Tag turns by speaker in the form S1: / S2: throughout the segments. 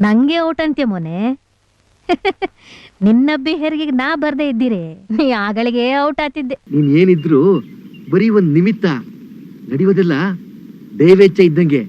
S1: ನಂಗೆ ಔಟ್ ಅಂತ್ಯ ಮೊನೆ. ನಿನ್ನಬ್ಬಿ ಹೆರಿಗೆ ನಾ ಬರ್ದೇ ಇದ್ದೀರಿ. ನೀ ಆಗಳಿಗೆ ಔಟ್ ಆತಿದ್ದೆ
S2: ನೀನ್ ಏನಿದ್ರು ಬರೀ ಒಂದ್ ನಿಮಿತ್ತ ನಡೆಯೋದಿಲ್ಲ. ದೈವೇಚ್ಛ ಇದ್ದಂಗೆ.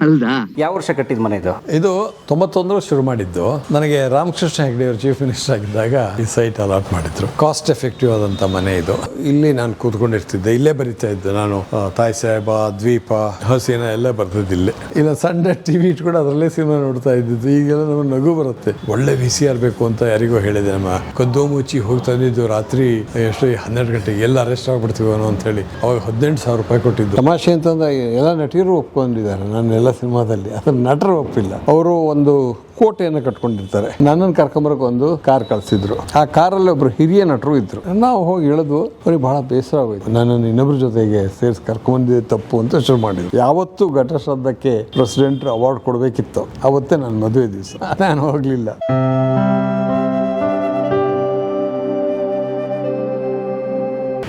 S2: ಅಲ್ದಾ
S3: ಯಾವ ವರ್ಷ ಕಟ್ಟಿದ ಮನೆ ಇದು?
S4: ಇದು ತೊಂಬತ್ತೊಂದರ ಶುರು ಮಾಡಿದ್ದು. ನನಗೆ ರಾಮಕೃಷ್ಣ ಹೆಗ್ಡೆ ಅವರು ಚೀಫ್ ಮಿನಿಸ್ಟರ್ ಆಗಿದ್ದಾಗ ಈ ಸೈಟ್ ಅಲಾಟ್ ಮಾಡಿದ್ರು. ಕಾಸ್ಟ್ ಎಫೆಕ್ಟಿವ್ ಆದಂತ ಮನೆ ಇದು. ಇಲ್ಲಿ ನಾನು ಕೂತ್ಕೊಂಡಿರ್ತಿದ್ದೆ. ಇಲ್ಲೇ ಬರಿತಾ ಇದ್ದೆ ನಾನು. ಆ, ತಾಯಿ ಸಾಹೇಬ ದ್ವೀಪ ಹಸೀನ ಎಲ್ಲ ಬರ್ತಿದ್ದೆ ಇಲ್ಲೇ. ಇಲ್ಲ ಸಣ್ಣ ಟಿವಿ ಇಟ್ಕೊಂಡು ಅದರಲ್ಲೇ ಸಿನಿಮಾ ನೋಡ್ತಾ ಇದ್ದಿದ್ದು. ಈಗೆಲ್ಲ ನಮಗೆ ನಗು ಬರುತ್ತೆ. ಒಳ್ಳೆ ವಿ ಸಿ ಆರ್ ಬೇಕು ಅಂತ ಯಾರಿಗೋ ಹೇಳಿದೆ ನಮ್ಮ ಕದ್ದು ಮುಚ್ಚಿ ಹೋಗಿ ತಂದಿದ್ದು ರಾತ್ರಿ ಎಷ್ಟು ಹನ್ನೆರಡು ಗಂಟೆಗೆ. ಎಲ್ಲ ಅರೆಸ್ಟ್ ಆಗ್ಬಿಡ್ತೀವೋ ಅಂತ ಹೇಳಿ. ಅವಾಗ ಹದಿನೆಂಟು ಸಾವಿರ ರೂಪಾಯಿ ಕೊಟ್ಟಿದ್ದು. ತಮಾಷೆ ಅಂತಂದ್ರೆ ಎಲ್ಲ ನಟಿಯರು ಒಪ್ಕೊಂಡಿದ್ದಾರೆ. ನಾನು ಎಲ್ಲ ಸಿನಿಮಾದಲ್ಲಿ, ಅದನ್ನ ನಟರು ಒಪ್ಪಿಲ್ಲ. ಅವರು ಒಂದು ಕೋಟೆಯನ್ನು ಕಟ್ಕೊಂಡಿರ್ತಾರೆ. ನನ್ನನ್ನು ಕರ್ಕೊಂಬರಕ್ಕೆ ಒಂದು ಕಾರ್ ಕಳಿಸಿದ್ರು. ಆ ಕಾರಲ್ಲಿ ಒಬ್ರು ಹಿರಿಯ ನಟರು ಇದ್ರು. ನಾವು ಹೋಗಿ ಇಳಿದು ಅವ್ರಿಗೆ ಬಹಳ ಬೇಸರ ಆಗೋಯ್ತು. ನನ್ನನ್ನು ಇನ್ನೊಬ್ರ ಜೊತೆಗೆ ಸೇರಿಸಿ ಕರ್ಕೊಂಬಂದಿದ್ದೆ ತಪ್ಪು ಅಂತ ಶುರು ಮಾಡಿದ್ರು ಯಾವತ್ತೂ ಘಟಶ್ರದ್ಧಕ್ಕೆ ಪ್ರೆಸಿಡೆಂಟ್ ಅವಾರ್ಡ್ ಕೊಡಬೇಕಿತ್ತು. ಅವತ್ತೇ ನನ್ನ ಮದುವೆ ದಿವಸ. ನಾನು ಹೋಗಲಿಲ್ಲ.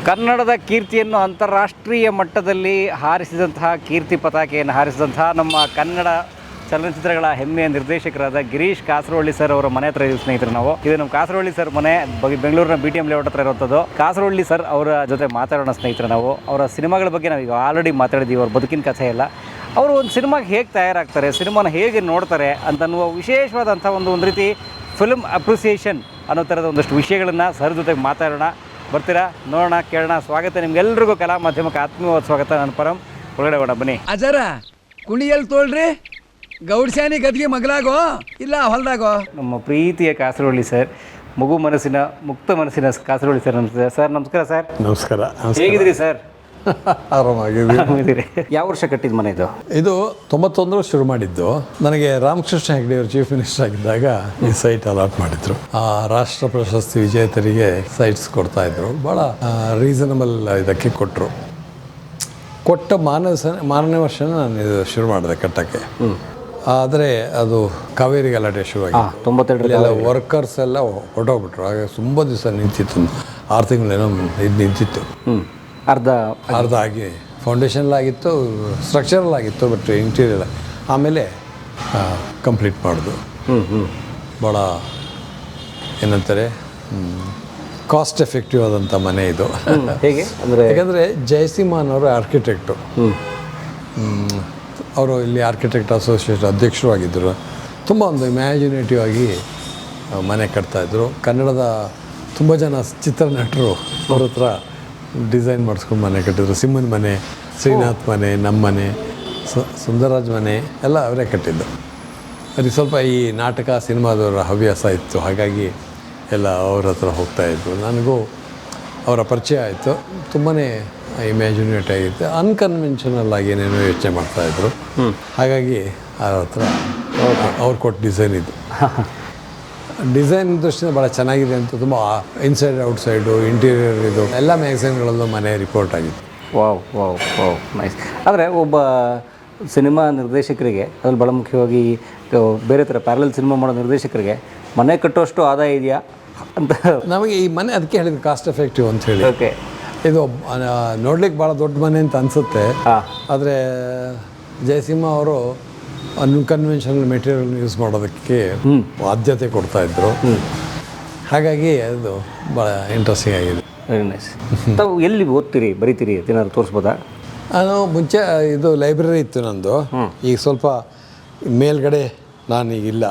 S3: ಕನ್ನಡದ ಕೀರ್ತಿಯನ್ನು ಅಂತಾರಾಷ್ಟ್ರೀಯ ಮಟ್ಟದಲ್ಲಿ ಹಾರಿಸಿದಂತಹ ಕೀರ್ತಿ ಪತಾಕೆಯನ್ನು ಹಾರಿಸಿದಂತಹ ನಮ್ಮ ಕನ್ನಡ ಚಲನಚಿತ್ರಗಳ ಹೆಮ್ಮೆಯ ನಿರ್ದೇಶಕರಾದ ಗಿರೀಶ್ ಕಾಸರವಳ್ಳಿ ಸರ್ ಅವರ ಮನೆ ಹತ್ರ ಇದ್ದೀವಿ ಸ್ನೇಹಿತರು ನಾವು. ಇದು ನಮ್ಮ ಕಾಸರವಳ್ಳಿ ಸರ್ ಮನೆ ಬೆಂಗಳೂರಿನ ಬಿ ಟಿ ಎಂ ಲೇಔಟ್ ಹತ್ರ ಇರುವಂಥದ್ದು. ಕಾಸರವಳ್ಳಿ ಸರ್ ಅವರ ಜೊತೆ ಮಾತಾಡೋಣ ಸ್ನೇಹಿತರು ನಾವು. ಅವರ ಸಿನಿಮಾಗಳ ಬಗ್ಗೆ ನಾವು ಈಗ ಆಲ್ರೆಡಿ ಮಾತಾಡಿದ್ದೀವಿ, ಅವ್ರ ಬದುಕಿನ ಕಥೆ ಎಲ್ಲ. ಅವರು ಒಂದು ಸಿನಿಮಾಗೆ ಹೇಗೆ ತಯಾರಾಗ್ತಾರೆ, ಸಿನಿಮಾನ ಹೇಗೆ ನೋಡ್ತಾರೆ ಅಂತನ್ನುವ ವಿಶೇಷವಾದಂಥ ಒಂದು ಒಂದು ರೀತಿ ಫಿಲ್ಮ್ ಅಪ್ರಿಸಿಯೇಷನ್ ಅನ್ನೋ ಥರದ ಒಂದಷ್ಟು ವಿಷಯಗಳನ್ನು ಸರ್ ಜೊತೆಗೆ ಮಾತಾಡೋಣ. ಬರ್ತೀರಾ? ನೋಡೋಣ ಕೇಳೋಣ. ಸ್ವಾಗತ ನಿಮ್ಗೆಲ್ರಿಗೂ ಕಲಾ ಮಾಧ್ಯಮಕ್ಕೆ ಆತ್ಮೀಯವಾದ ಸ್ವಾಗತ. ನನ್ನ ಪರಂ ಒಳಗಡೆ ಹೋಗೋಣ ಬನ್ನಿ.
S5: ಅಜರ ಕುಣಿಯಲ್ಲಿ ತೋಳ್ರಿ. ಗೌಡ್ಸ್ಯಾನಿ ಗದ್ಗೆ ಮಗಲಾಗೋ ಇಲ್ಲ ಹೊಲ್ದಾಗೋ?
S3: ನಮ್ಮ ಪ್ರೀತಿಯ ಕಾಸರವಳ್ಳಿ ಸರ್ ಮಗು ಮನಸ್ಸಿನ ಮುಕ್ತ ಮನಸ್ಸಿನ ಕಾಸರವಳ್ಳಿ ಸರ್ ನಮಸ್ಕಾರ ಸರ್ ನಮಸ್ಕಾರ ಸರ್.
S4: ನಮಸ್ಕಾರ
S3: ಹೇಗಿದ್ರಿ ಸರ್?
S4: ಆರಾಮಾಗಿದ್ದೀವಿ.
S3: ಯಾವ ವರ್ಷ ಕಟ್ಟಿದ ಮನೆ ಇದು?
S4: ಇದು ತೊಂಬತ್ತೊಂದರ ಶುರು ಮಾಡಿದ್ದು. ನನಗೆ ರಾಮಕೃಷ್ಣ ಹೆಗ್ಡೆ ಅವರು ಚೀಫ್ ಮಿನಿಸ್ಟರ್ ಆಗಿದ್ದಾಗ ಈ ಸೈಟ್ ಅಲಾಟ್ ಮಾಡಿದ್ರು. ಆ ರಾಷ್ಟ್ರ ಪ್ರಶಸ್ತಿ ವಿಜೇತರಿಗೆ ಸೈಟ್ಸ್ ಕೊಡ್ತಾ ಇದ್ರು. ಭಾಳ ರೀಸನಬಲ್ ಇದಕ್ಕೆ ಕೊಟ್ಟರು ಕೊಟ್ಟ ಮಾನಸ ಮಾರನೇ ವರ್ಷ ನಾನು ಇದು ಶುರು ಮಾಡಿದೆ ಕಟ್ಟಕ್ಕೆ. ಆದರೆ ಅದು ಕಾವೇರಿ ಗಲಾಟೆ ಶುರುವಾಗಿ
S3: ತೊಂಬತ್ತೆರಡರಲ್ಲಿ
S4: ಎಲ್ಲ ವರ್ಕರ್ಸ್ ಎಲ್ಲ ಹೊರಟೋಗ್ಬಿಟ್ರು. ಹಾಗೆ ತುಂಬ ದಿವಸ ನಿಂತಿತ್ತು. ಆರು ತಿಂಗಳೇನೋ ಇದು ನಿಂತಿತ್ತು.
S3: ಹ್ಞೂ ಅರ್ಧ
S4: ಅರ್ಧ ಆಗಿ ಫೌಂಡೇಶನ್ ಆಗಿತ್ತು ಸ್ಟ್ರಕ್ಚರಲ್ ಆಗಿತ್ತು ಬಟ್ ಇಂಟೀರಿಯರ್ ಆಮೇಲೆ ಕಂಪ್ಲೀಟ್ ಮಾಡೋದು.
S3: ಹ್ಞೂ ಹ್ಞೂ
S4: ಭಾಳ ಏನಂತಾರೆ ಕಾಸ್ಟ್ ಎಫೆಕ್ಟಿವ್ ಆದಂಥ ಮನೆ ಇದು.
S3: ಹೇಗೆ? ಅಂದರೆ
S4: ಯಾಕಂದರೆ ಜಯಸಿಂಹನ್ ಅವರು ಆರ್ಕಿಟೆಕ್ಟು ಅವರು ಇಲ್ಲಿ ಆರ್ಕಿಟೆಕ್ಟ್ ಅಸೋಸಿಯೇಷನ್ ಅಧ್ಯಕ್ಷರು ಆಗಿದ್ದರು. ತುಂಬ ಒಂದು ಇಮ್ಯಾಜಿನೇಟಿವ್ ಆಗಿ ಮನೆ ಕಟ್ತಾಯಿದ್ರು ಕನ್ನಡದ ತುಂಬ ಜನ ಚಿತ್ರನಟರು ಅವ್ರ ಹತ್ರ ಡಿಸೈನ್ ಮಾಡಿಸ್ಕೊಂಡು ಮನೆ ಕಟ್ಟಿದ್ರು. ಸಿಂಹನ ಮನೆ ಶ್ರೀನಾಥ್ ಮನೆ ನಮ್ಮ ಮನೆ ಸು- ಸುಂದರರಾಜ್ ಮನೆ ಎಲ್ಲ ಅವರೇ ಕಟ್ಟಿದ್ದು. ಅದಕ್ಕೆ ಸ್ವಲ್ಪ ಈ ನಾಟಕ ಸಿನಿಮಾದವರ ಹವ್ಯಾಸ ಇತ್ತು. ಹಾಗಾಗಿ ಎಲ್ಲ ಅವ್ರ ಹತ್ರ ಹೋಗ್ತಾಯಿದ್ರು ನನಗೂ ಅವರ ಪರಿಚಯ ಆಯಿತು. ತುಂಬಾ ಇಮ್ಯಾಜಿನೇಟ್ ಆಗಿತ್ತು. ಅನ್ಕನ್ವೆನ್ಷನಲ್ ಆಗಿ ಏನೇನೋ ಯೋಚನೆ ಮಾಡ್ತಾಯಿದ್ರು ಹಾಗಾಗಿ ಅವ್ರ ಹತ್ರ ಅವ್ರು ಕೊಟ್ಟ ಡಿಸೈನ್ ಇದು ಡಿಸೈನ್ ದೃಷ್ಟಿಯಿಂದ ಭಾಳ ಚೆನ್ನಾಗಿದೆ ಅಂತ ತುಂಬ ಇನ್ಸೈಡ್ ಔಟ್ಸೈಡು ಇಂಟೀರಿಯರ್ ಇದು. ಎಲ್ಲ ಮ್ಯಾಗಝೈನ್ಗಳಲ್ಲೂ ಮನೆ ರಿಪೋರ್ಟ್ ಆಗಿತ್ತು.
S3: ವಾವ್ ವಾವ್ ವಾವ್ ನೈಸ್ ಆದರೆ ಒಬ್ಬ ಸಿನಿಮಾ ನಿರ್ದೇಶಕರಿಗೆ ಅದ್ರಲ್ಲಿ ಭಾಳ ಮುಖ್ಯವಾಗಿ ಬೇರೆ ಥರ ಪ್ಯಾರಲ್ ಸಿನಿಮಾ ಮಾಡೋ ನಿರ್ದೇಶಕರಿಗೆ ಮನೆ ಕಟ್ಟುವಷ್ಟು ಆದಾಯ ಇದೆಯಾ ಅಂತ.
S4: ನಮಗೆ ಈ ಮನೆ ಅದಕ್ಕೆ ಹೇಳಿದ್ರು ಕಾಸ್ಟ್ ಎಫೆಕ್ಟಿವ್ ಅಂತ ಹೇಳಿ.
S3: ಓಕೆ
S4: ಇದು ನೋಡ್ಲಿಕ್ಕೆ ಭಾಳ ದೊಡ್ಡ ಮನೆ ಅಂತ ಅನಿಸುತ್ತೆ. ಆದರೆ ಜಯಸಿಂಹ ಅವರು ಅನ್ಕನ್ವೆನ್ಷನಲ್ ಮೆಟೀರಿಯಲ್ ಯೂಸ್ ಮಾಡೋದಕ್ಕೆ ಆದ್ಯತೆ ಕೊಡ್ತಾ ಇದ್ರು. ಹಾಗಾಗಿ ಅದು ಭಾಳ ಇಂಟ್ರೆಸ್ಟಿಂಗ್ ಆಗಿದೆ.
S3: ವೆರಿ ನೈಸ್ ತಾವು ಎಲ್ಲಿ ಓದ್ತೀರಿ ಬರಿತೀರಿ ಏನಾದ್ರು ತೋರಿಸ್ಬೋದಾ?
S4: ನಾನು ಮುಂಚೆ ಇದು ಲೈಬ್ರರಿ ಇತ್ತು ನಂದು. ಈಗ ಸ್ವಲ್ಪ ಮೇಲ್ಗಡೆ ನಾನು ಈಗಿಲ್ಲ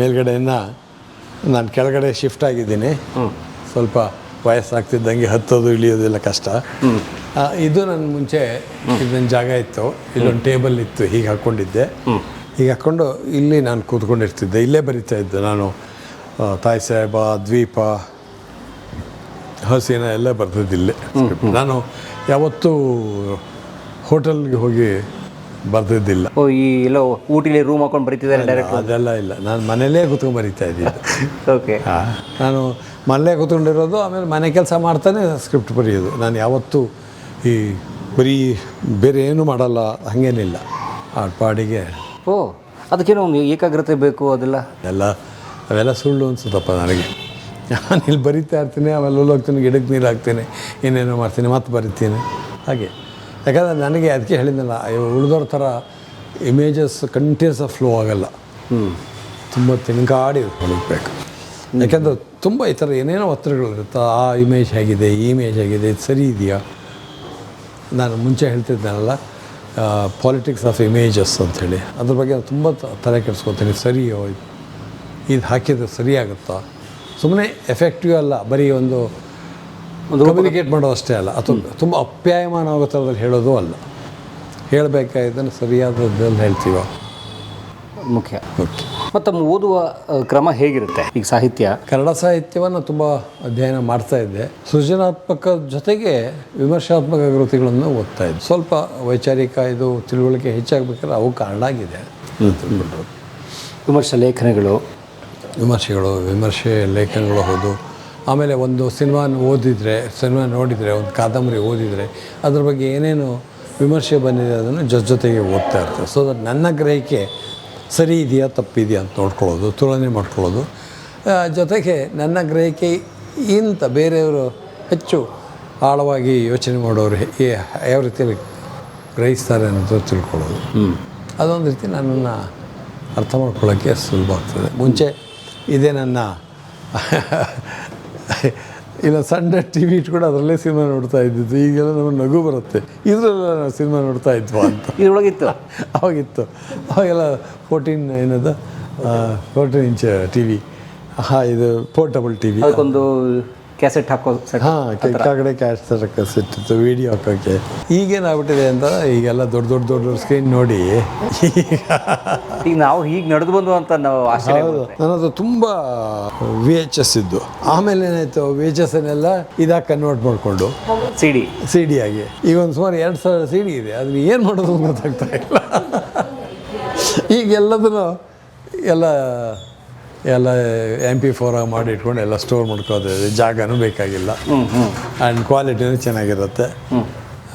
S4: ಮೇಲ್ಗಡೆಯನ್ನು ನಾನು ಕೆಳಗಡೆ ಶಿಫ್ಟ್ ಆಗಿದ್ದೀನಿ. ಸ್ವಲ್ಪ ವಯಸ್ಸಾಗ್ತಿದ್ದಂಗೆ ಹತ್ತೋದು ಇಳಿಯೋದೆಲ್ಲ ಕಷ್ಟ. ಇದು ನನ್ನ ಮುಂಚೆ ಇದೊಂದು ಜಾಗ ಇತ್ತು. ಇಲ್ಲೊಂದು ಟೇಬಲ್ ಇತ್ತು ಹೀಗೆ ಹಾಕ್ಕೊಂಡಿದ್ದೆ ಹೀಗೆ ಹಾಕ್ಕೊಂಡು ಇಲ್ಲಿ ನಾನು ಕೂತ್ಕೊಂಡಿರ್ತಿದ್ದೆ. ಇಲ್ಲೇ ಬರಿತಾ ಇದ್ದೆ ನಾನು. ತಾಯಿ ಸಾಹೇಬ ದ್ವೀಪ ಹಸೀನ ಎಲ್ಲ ಬರ್ತಿದ್ದಿಲ್ಲ ನಾನು ಯಾವತ್ತೂ ಹೋಟೆಲ್ಗೆ ಹೋಗಿ ಬರ್ತಿದ್ದಿಲ್ಲ
S3: ಓ ಈ ಎಲ್ಲ ಊಟಿಲಿ ರೂಮ್ ಹಾಕೊಂಡು ಬರೀತಿದ್ದಾರೆ ಡೈರೆಕ್ಟ್
S4: ಅದೆಲ್ಲ ಇಲ್ಲ. ನಾನು ಮನೇಲೇ ಕೂತ್ಕೊಂಡು ಬರಿತಾ ಇದ್ದೆ
S3: ಓಕೆ
S4: ನಾನು ಮನೇಲೇ ಕೂತ್ಕೊಂಡಿರೋದು ಆಮೇಲೆ ಮನೆ ಕೆಲಸ ಮಾಡ್ತಾನೆ ಸ್ಕ್ರಿಪ್ಟ್ ಬರೆಯೋದು. ನಾನು ಯಾವತ್ತೂ ಈ ಬರೀ ಬೇರೆ ಏನು ಮಾಡಲ್ಲ ಹಾಗೇನಿಲ್ಲ. ಆ ಪಾಡಿಗೆ.
S3: ಓ ಅದಕ್ಕೇನು ಒಂದು ಏಕಾಗ್ರತೆ ಬೇಕು ಅದೆಲ್ಲ?
S4: ಎಲ್ಲ ಅವೆಲ್ಲ ಸುಳ್ಳು ಅನ್ಸುತ್ತಪ್ಪ ನನಗೆ. ನಾನು ಇಲ್ಲಿ ಬರಿತಾ ಇರ್ತೀನಿ ಆಮೇಲೆ ಹೋಗ್ತೀನಿ ಗಿಡಕ್ಕೆ ನೀರು ಹಾಕ್ತೀನಿ ಏನೇನೋ ಮಾಡ್ತೀನಿ ಮತ್ತೆ ಬರಿತೀನಿ. ಹಾಗೆ. ಯಾಕಂದರೆ ನನಗೆ ಅದಕ್ಕೆ ಹೇಳಿದ್ನಲ್ಲ ಉಳಿದೋರ ಥರ ಇಮೇಜಸ್ ಕಂಟಿನ್ಯೂಸ್ ಫ್ಲೋ ಆಗಲ್ಲ. ತುಂಬ ತಿನ್ಕಾಡಿ ಹುಡುಕ್ಬೇಕು ಯಾಕೆಂದ್ರೆ ತುಂಬ ಈ ಥರ ಏನೇನೋ ಒತ್ತಡಗಳಿರುತ್ತೆ ಆ ಇಮೇಜ್ ಹೇಗಿದೆ ಈ ಇಮೇಜ್ ಹೇಗಿದೆ ಇದು ಸರಿ ಇದೆಯಾ? ನಾನು ಮುಂಚೆ ಹೇಳ್ತಿದ್ದೆನಲ್ಲ ಪಾಲಿಟಿಕ್ಸ್ ಆಫ್ ಇಮೇಜಸ್ ಅಂಥೇಳಿ. ಅದ್ರ ಬಗ್ಗೆ ನಾನು ತುಂಬ ತಲೆ ಕೆಡಿಸ್ಕೊತೀನಿ. ಸರಿಯೋ ಇದು ಹಾಕಿದ್ರೆ ಸರಿಯಾಗುತ್ತಾ ಸುಮ್ಮನೆ ಎಫೆಕ್ಟಿವ್ ಅಲ್ಲ ಬರೀ ಒಂದು ಕಮ್ಯುನಿಕೇಟ್ ಮಾಡೋದು ಅಷ್ಟೇ ಅಲ್ಲ. ಅಥವಾ ತುಂಬ ಅಪ್ಯಾಯಮಾನ ಆಗೋ ಥರದಲ್ಲಿ ಹೇಳೋದು ಅಲ್ಲ. ಹೇಳಬೇಕಾಗಿದ್ದನ್ನು ಸರಿಯಾದದ್ದಲ್ಲಿ ಹೇಳ್ತೀವ
S3: ಮುಖ್ಯ.
S4: ಓಕೆ.
S3: ಮತ್ತು ಓದುವ ಕ್ರಮ ಹೇಗಿರುತ್ತೆ? ಈಗ ಸಾಹಿತ್ಯ.
S4: ಕನ್ನಡ ಸಾಹಿತ್ಯವನ್ನು ತುಂಬ ಅಧ್ಯಯನ ಮಾಡ್ತಾ ಇದ್ದೆ. ಸೃಜನಾತ್ಮಕ ಜೊತೆಗೆ ವಿಮರ್ಶಾತ್ಮಕ ಕೃತಿಗಳನ್ನು ಓದ್ತಾ ಇದ್ದೆ. ಸ್ವಲ್ಪ ವೈಚಾರಿಕ ಇದು ತಿಳುವಳಿಕೆ ಹೆಚ್ಚಾಗಬೇಕಾದ್ರೆ ಅವು ಕಾರಣ ಆಗಿದೆ.
S3: ವಿಮರ್ಶೆ ಲೇಖನಗಳು.
S4: ವಿಮರ್ಶೆಗಳು ವಿಮರ್ಶೆ ಲೇಖನಗಳು ಹೌದು ಆಮೇಲೆ ಒಂದು ಸಿನಿಮಾ ಓದಿದರೆ ಸಿನಿಮಾ ನೋಡಿದರೆ ಒಂದು ಕಾದಂಬರಿ ಓದಿದರೆ ಅದ್ರ ಬಗ್ಗೆ ಏನೇನು ವಿಮರ್ಶೆ ಬಂದಿದೆ ಅದನ್ನು ಜೊತೆ ಜೊತೆಗೆ ಓದ್ತಾ ಇರ್ತಾರೆ. ಸೊ ದಟ್ ನನ್ನ ಗ್ರಹಿಕೆ ಸರಿ ಇದೆಯಾ ತಪ್ಪಿದೆಯಾ ಅಂತ ನೋಡ್ಕೊಳ್ಳೋದು ತುಲನೆ ಮಾಡ್ಕೊಳ್ಳೋದು. ಜೊತೆಗೆ ನನ್ನ ಗ್ರಹಿಕೆ ಇಂಥ ಬೇರೆಯವರು ಹೆಚ್ಚು ಆಳವಾಗಿ ಯೋಚನೆ ಮಾಡೋರು ಯಾವ ರೀತಿಯಲ್ಲಿ ಗ್ರಹಿಸ್ತಾರೆ ಅನ್ನೋದು ತಿಳ್ಕೊಳ್ಳೋದು. ಅದೊಂದು ರೀತಿ ನನ್ನನ್ನು ಅರ್ಥ ಮಾಡ್ಕೊಳ್ಳೋಕ್ಕೆ ಸುಲಭ ಆಗ್ತದೆ. ಮುಂಚೆ ಇದೇ ನನ್ನ ಇಲ್ಲ ಸಂಡೆ ಟಿ ವಿ ಇಟ್ಕೊಂಡು ಅದರಲ್ಲೇ ಸಿನಿಮಾ ನೋಡ್ತಾ ಇದ್ದಿದ್ದು. ಈಗೆಲ್ಲ ನಮಗೆ ನಗು ಬರುತ್ತೆ. ಇದರಲ್ಲ ನಾವು ಸಿನಿಮಾ ನೋಡ್ತಾ ಇದ್ವಾ ಅಂತ.
S3: ಇದ್ರೊಳಗಿತ್ತು?
S4: ಅವಾಗಿತ್ತು. ಅವಾಗೆಲ್ಲ ಫೋರ್ಟೀನ್ ಏನದ ಫೋರ್ಟೀನ್ ಇಂಚ್ ಟಿ ವಿ ಹಾಂ ಇದು ಪೋರ್ಟಬಲ್ ಟಿ ವಿ
S3: ಅದಕ್ಕೊಂದು ಕ್ಯಾಸೆಟ್ ಹಾಕೋ.
S4: ಹಾಂ ಕೆಳಗಡೆ ಕ್ಯಾಶ್ ತರಕ್ಕೆ ಸಿಟ್ಟಿತ್ತು ವೀಡಿಯೋ ಹಾಕೋಕ್ಕೆ ಈಗೇನಾಗ್ಬಿಟ್ಟಿದೆ ಅಂತ ಈಗೆಲ್ಲ ದೊಡ್ಡ ದೊಡ್ಡ ದೊಡ್ಡ ಸ್ಕ್ರೀನ್ ನೋಡಿ.
S3: ಈಗ ನಾವು ಹೀಗೆ ನಡೆದು ಬಂದು ಅಂತ ನಾವು ಆಶ್ಚರ್ಯ
S4: ಹೌದು. ನನ್ನದು ತುಂಬ ವಿ ಎಚ್ ಎಸ್ ಇದ್ದು. ಆಮೇಲೆ ಏನಾಯ್ತು? ವಿ ಎಚ್ ಎಸ್ ಅನ್ನೆಲ್ಲ ಇದಾಗಿ ಕನ್ವರ್ಟ್ ಮಾಡಿಕೊಂಡು.
S3: ಸಿ ಡಿ
S4: ಸಿ ಡಿ ಆಗಿ. ಈಗ ಒಂದು ಸುಮಾರು ಎರಡು ಸಾವಿರ ಸಿ ಡಿ ಇದೆ. ಅದನ್ನ ಏನು ಮಾಡೋದು ಅಂತ ಗೊತ್ತಾಗ್ತಾ ಇಲ್ಲ. ಈಗೆಲ್ಲದನ್ನು ಎಲ್ಲ ಎಲ್ಲ ಎಂ ಪಿ ಫೋರ್ ಮಾಡಿ ಇಟ್ಕೊಂಡು ಎಲ್ಲ ಸ್ಟೋರ್ ಮಾಡ್ಕೋತಿದೆ ಜಾಗನೂ ಬೇಕಾಗಿಲ್ಲ. ಆ್ಯಂಡ್ ಕ್ವಾಲಿಟಿನೂ ಚೆನ್ನಾಗಿರುತ್ತೆ.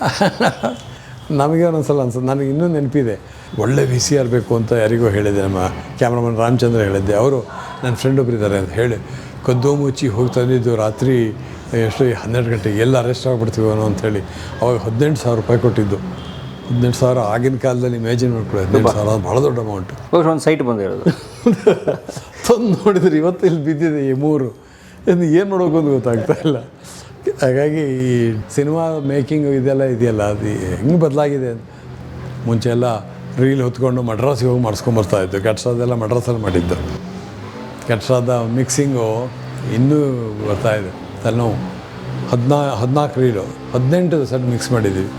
S4: ನಮಗೆ ಒಂದೊಂದ್ಸಲ ಅನ್ಸುತ್ತೆ. ನನಗೆ ಇನ್ನೂ ನೆನಪಿದೆ. ಒಳ್ಳೆ ವಿ ಸಿ ಆರ್ ಬೇಕು ಅಂತ ಯಾರಿಗೋ ಹೇಳಿದೆ ನಮ್ಮ ಕ್ಯಾಮ್ರಾಮನ್ ರಾಮಚಂದ್ರ ಹೇಳಿದ್ದೆ. ಅವರು ನನ್ನ ಫ್ರೆಂಡ್ ಒಬ್ರು ಇದ್ದಾರೆ ಅಂತ ಹೇಳಿ ಕದ್ದು ಮುಚ್ಚಿ ಹೋಗಿ ತಂದಿದ್ದು ರಾತ್ರಿ ಎಷ್ಟು ಹನ್ನೆರಡು ಗಂಟೆಗೆ ಎಲ್ಲ ಅರೆಸ್ಟ್ ಆಗ್ಬಿಡ್ತೀವನೋ ಅಂಥೇಳಿ ಅವಾಗ ಹದಿನೆಂಟು ಸಾವಿರ ರೂಪಾಯಿ ಕೊಟ್ಟಿದ್ದು. ಹದಿನೆಂಟು ಸಾವಿರ ಆಗಿನ ಕಾಲದಲ್ಲಿ ಇಮ್ಯಾಜಿನ್ ಮಾಡ್ಕೊಳ್ಳಿ ಹದಿನೆಂಟು ಸಾವಿರ ಭಾಳ ದೊಡ್ಡ ಅಮೌಂಟ್
S3: ಬಹುಶಃ ಒಂದು ಸೈಟ್ ಬಂದಿರೋದು
S4: ತಂದು ನೋಡಿದ್ರೆ ಇವತ್ತು ಇಲ್ಲಿ ಬಿದ್ದಿದೆ ಈ ಮೂರು. ಇನ್ನು ಏನು ನೋಡೋಕೆ ಅಂತ ಗೊತ್ತಾಗ್ತಾ ಇಲ್ಲ. ಹಾಗಾಗಿ ಈ ಸಿನಿಮಾ ಮೇಕಿಂಗ್ ಇದೆಲ್ಲ ಇದೆಯಲ್ಲ ಅದು ಹೆಂಗೆ ಬದಲಾಗಿದೆ ಅಂತ. ಮುಂಚೆ ಎಲ್ಲ ರೀಲ್ ಹೊತ್ಕೊಂಡು ಮಡ್ರಾಸಿಗೆ ಹೋಗಿ ಮಾಡಿಸ್ಕೊಂಬರ್ತಾ ಇದ್ದು. ಕೆಟ್ಸಾದೆಲ್ಲ ಮಡ್ರಾಸಲ್ಲಿ ಮಾಡಿದ್ದು. ಕಟ್ಸಾದ ಮಿಕ್ಸಿಂಗು ಇನ್ನೂ ಬರ್ತಾ ಇದೆ. ತಲೆನೋವು ಹದಿನಾ ಹದಿನಾಲ್ಕು ರೀಲು ಹದಿನೆಂಟು ಸೆಟ್ ಮಿಕ್ಸ್ ಮಾಡಿದ್ದೀವಿ.